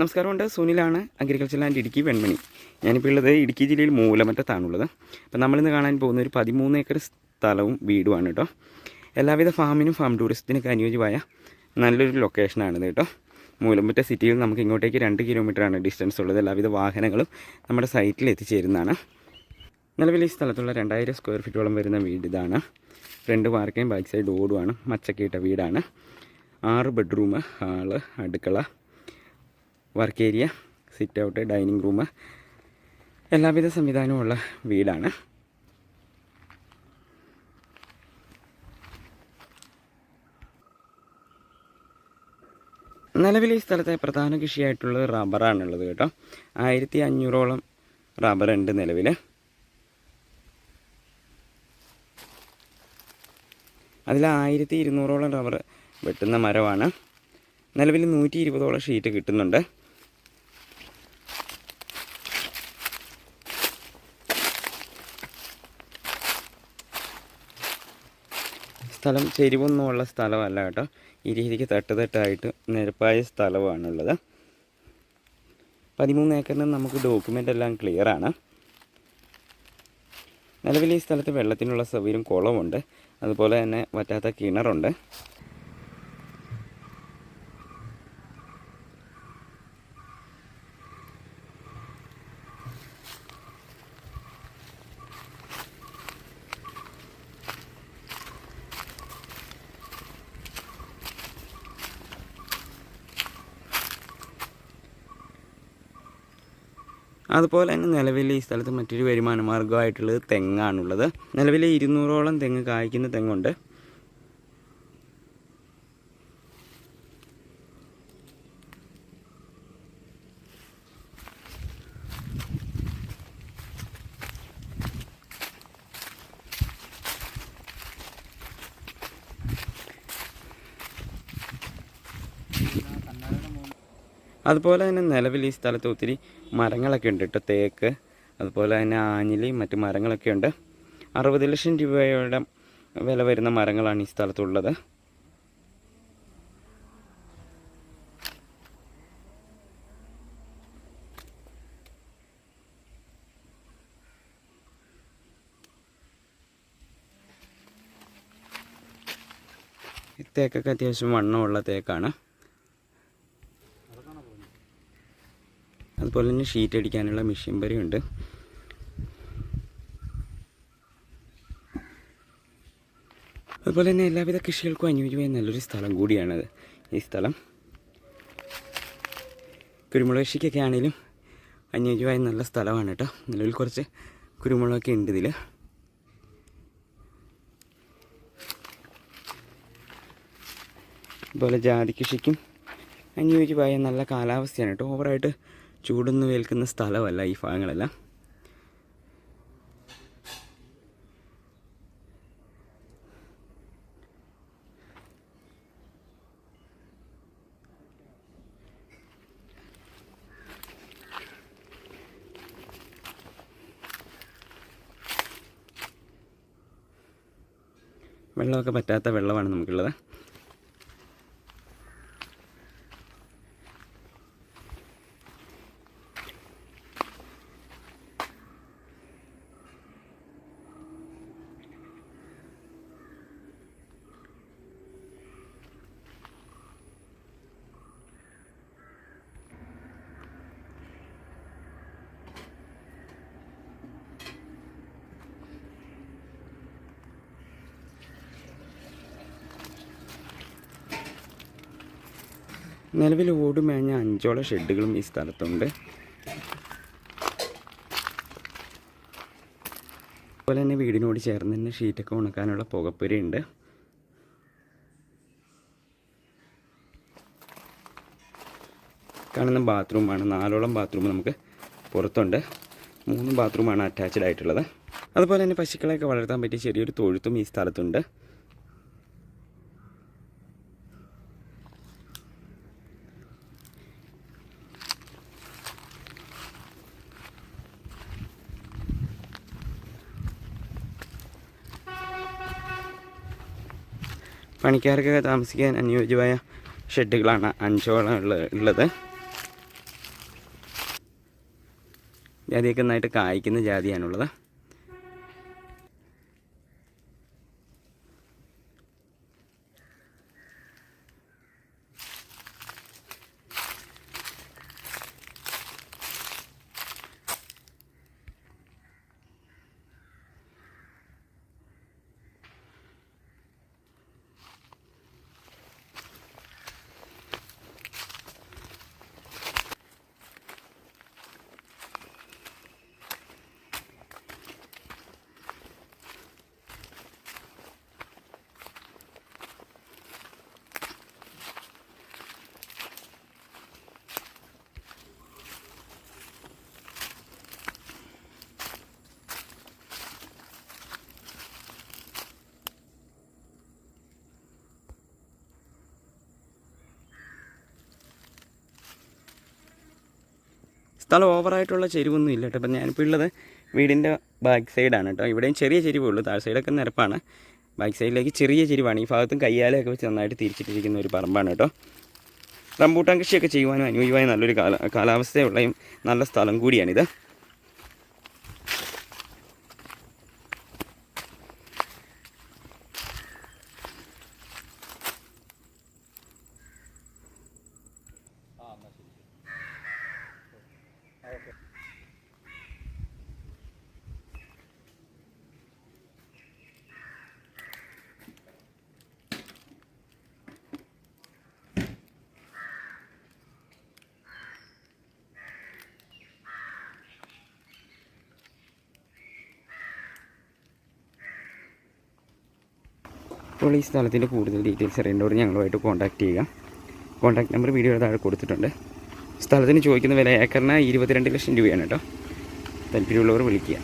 നമസ്കാരമുണ്ട്. സുനിലാണ് agriculture land Idukki Venmani. ഞാനിപ്പോൾ ഉള്ളത് ഇടുക്കി ജില്ലയിൽ മൂലമറ്റത്താണുള്ളത്. അപ്പോൾ നമ്മളിന്ന് കാണാൻ പോകുന്ന ഒരു പതിമൂന്ന് ഏക്കർ സ്ഥലവും വീടുമാണ് കേട്ടോ. എല്ലാവിധ ഫാമിനും ഫാം ടൂറിസത്തിനൊക്കെ അനുയോജ്യമായ നല്ലൊരു ലൊക്കേഷനാണിത് കേട്ടോ. മൂലമറ്റ സിറ്റിയിൽ നമുക്ക് ഇങ്ങോട്ടേക്ക് രണ്ട് കിലോമീറ്ററാണ് ഡിസ്റ്റൻസ് ഉള്ളത്. എല്ലാവിധ വാഹനങ്ങളും നമ്മുടെ സൈറ്റിൽ എത്തിച്ചേരുന്നതാണ്. നല്ല വലിയ സ്ഥലത്തുള്ള രണ്ടായിരം സ്ക്വയർ ഫീറ്റോളം വരുന്ന വീട് ഇതാണ്. ഫ്രണ്ട് പാർക്കേയും ബാക്ക് സൈഡ് ഓടുമാണ് മച്ചക്കയിട്ട വീടാണ്. ആറ് ബെഡ്റൂം ഹാൾ അടുക്കള work area sit out dining room എല്ലാവിധ സംവിധാനമുള്ള വീടാണ്. നിലവിൽ ഈ സ്ഥലത്തെ പ്രധാന കൃഷിയായിട്ടുള്ളത് റബ്ബറാണുള്ളത് കേട്ടോ. ആയിരത്തി അഞ്ഞൂറോളം റബ്ബറുണ്ട് നിലവിൽ അതിൽ ആയിരത്തി ഇരുന്നൂറോളം റബ്ബർ വെട്ടുന്ന മരമാണ്. നിലവിൽ നൂറ്റി ഇരുപതോളം ഷീറ്റ് കിട്ടുന്നുണ്ട്. സ്ഥലം ചെരിവൊന്നുമുള്ള സ്ഥലമല്ല കേട്ടോ. ഈ രീതിക്ക് തട്ട് തട്ടായിട്ട് നിരപ്പായ സ്ഥലമാണുള്ളത്. പതിമൂന്ന് ഏക്കറിന് നമുക്ക് ഡോക്യുമെന്റ് എല്ലാം ക്ലിയറാണ് നിലവിൽ ഈ സ്ഥലത്ത് വെള്ളത്തിനുള്ള സൗകര്യം കുളമുണ്ട്. അതുപോലെ തന്നെ വറ്റാത്ത കിണറുണ്ട്. അതുപോലെ തന്നെ നിലവിൽ ഈ സ്ഥലത്ത് മറ്റൊരു വരുമാന മാർഗമായിട്ടുള്ളത് തെങ്ങാണുള്ളത്. നിലവിൽ ഇരുന്നൂറോളം തെങ്ങ് കായ്ക്കുന്ന തെങ്ങുണ്ട്. അതുപോലെ തന്നെ നിലവിൽ ഈ സ്ഥലത്ത് ഒത്തിരി മരങ്ങളൊക്കെ ഉണ്ട് കേട്ടോ തേക്ക് അതുപോലെ തന്നെ ആഞ്ഞിലി മറ്റ് മരങ്ങളൊക്കെ ഉണ്ട്. അറുപത് ലക്ഷം രൂപയുടെ വില വരുന്ന മരങ്ങളാണ് ഈ സ്ഥലത്തുള്ളത്. തേക്കൊക്കെ അത്യാവശ്യം വണ്ണമുള്ള തേക്കാണ്. അതുപോലെ തന്നെ ഷീറ്റ് അടിക്കാനുള്ള മെഷീൻ വരെയുണ്ട് അതുപോലെ തന്നെ എല്ലാവിധ കൃഷികൾക്കും അനുയോജ്യമായ നല്ലൊരു സ്ഥലം കൂടിയാണത് ഈ സ്ഥലം കുരുമുളക് കൃഷിക്കൊക്കെ ആണെങ്കിലും അനുയോജ്യമായ നല്ല സ്ഥലമാണ് കേട്ടോ. നിലവിൽ കുറച്ച് കുരുമുളകൊക്കെ ഉണ്ട് ഇതിൽ അതുപോലെ ജാതി കൃഷിക്കും അനുയോജ്യമായ നല്ല കാലാവസ്ഥയാണ് കേട്ടോ. ഓവറായിട്ട് ചൂടൊന്നും ഏൽക്കുന്ന സ്ഥലമല്ല ഈ ഭാഗങ്ങളെല്ലാം. വെള്ളമൊക്കെ പറ്റാത്ത വെള്ളമാണ് നമുക്കുള്ളത്. നിലവിൽ ഓട് മേഞ്ഞ അഞ്ചോളം ഷെഡുകളും ഈ സ്ഥലത്തുണ്ട്. അതുപോലെ തന്നെ വീടിനോട് ചേർന്ന് തന്നെ ഷീറ്റൊക്കെ ഉണക്കാനുള്ള പുകപ്പുരയുണ്ട് കാണുന്ന ബാത്റൂമാണ്. നാലോളം ബാത്റൂം നമുക്ക് പുറത്തുണ്ട്. മൂന്ന് ബാത്റൂമാണ് അറ്റാച്ച്ഡ് ആയിട്ടുള്ളത്. അതുപോലെ തന്നെ പശുക്കളെയൊക്കെ വളർത്താൻ പറ്റിയ ചെറിയൊരു തൊഴുത്തും ഈ സ്ഥലത്തുണ്ട്. പണിക്കാർക്കൊക്കെ താമസിക്കാൻ അനുയോജ്യമായ ഷെഡുകളാണ് അഞ്ചോളം ഉള്ളത്. ജാതിയൊക്കെ നന്നായിട്ട് കായ്ക്കുന്ന ജാതിയാണുള്ളത്. സ്ഥലം ഓവറായിട്ടുള്ള ചെരിവൊന്നും ഇല്ല കേട്ടോ. അപ്പം ഞാനിപ്പോൾ ഉള്ളത് വീടിന്റെ ബാക്ക് സൈഡാണ് കേട്ടോ. ഇവിടെയും ചെറിയ ചെരിവേ ഉള്ളൂ. താഴെ സൈഡൊക്കെ നിരപ്പാണ്. ബാക്ക് സൈഡിലേക്ക് ചെറിയ ചെരിവാണ്. ഈ ഭാഗത്തും കയ്യാലയൊക്കെ വെച്ച് നന്നായിട്ട് തിരിച്ചിട്ടിരിക്കുന്ന ഒരു പറമ്പാണ് കേട്ടോ. റംബൂട്ടാൻ കൃഷിയൊക്കെ ചെയ്യുവാനും അനുയോജ്യമായ നല്ലൊരു കാല കാലാവസ്ഥയുള്ളയും നല്ല സ്ഥലം കൂടിയാണിത്. അപ്പോൾ ഈ സ്ഥലത്തിന്റെ കൂടുതൽ ഡീറ്റെയിൽസ് അറിയേണ്ടവർ ഞങ്ങളുമായിട്ട് കോൺടാക്ട് ചെയ്യുക. കോൺടാക്ട് നമ്പർ വീഡിയോയുടെ താഴെ കൊടുത്തിട്ടുണ്ട്. സ്ഥലത്തിന് ചോദിക്കുന്ന വില ഏക്കറിന് ഇരുപത്തിരണ്ട് ലക്ഷം രൂപയാണ് കേട്ടോ. താല്പര്യമുള്ളവർ വിളിക്കുക.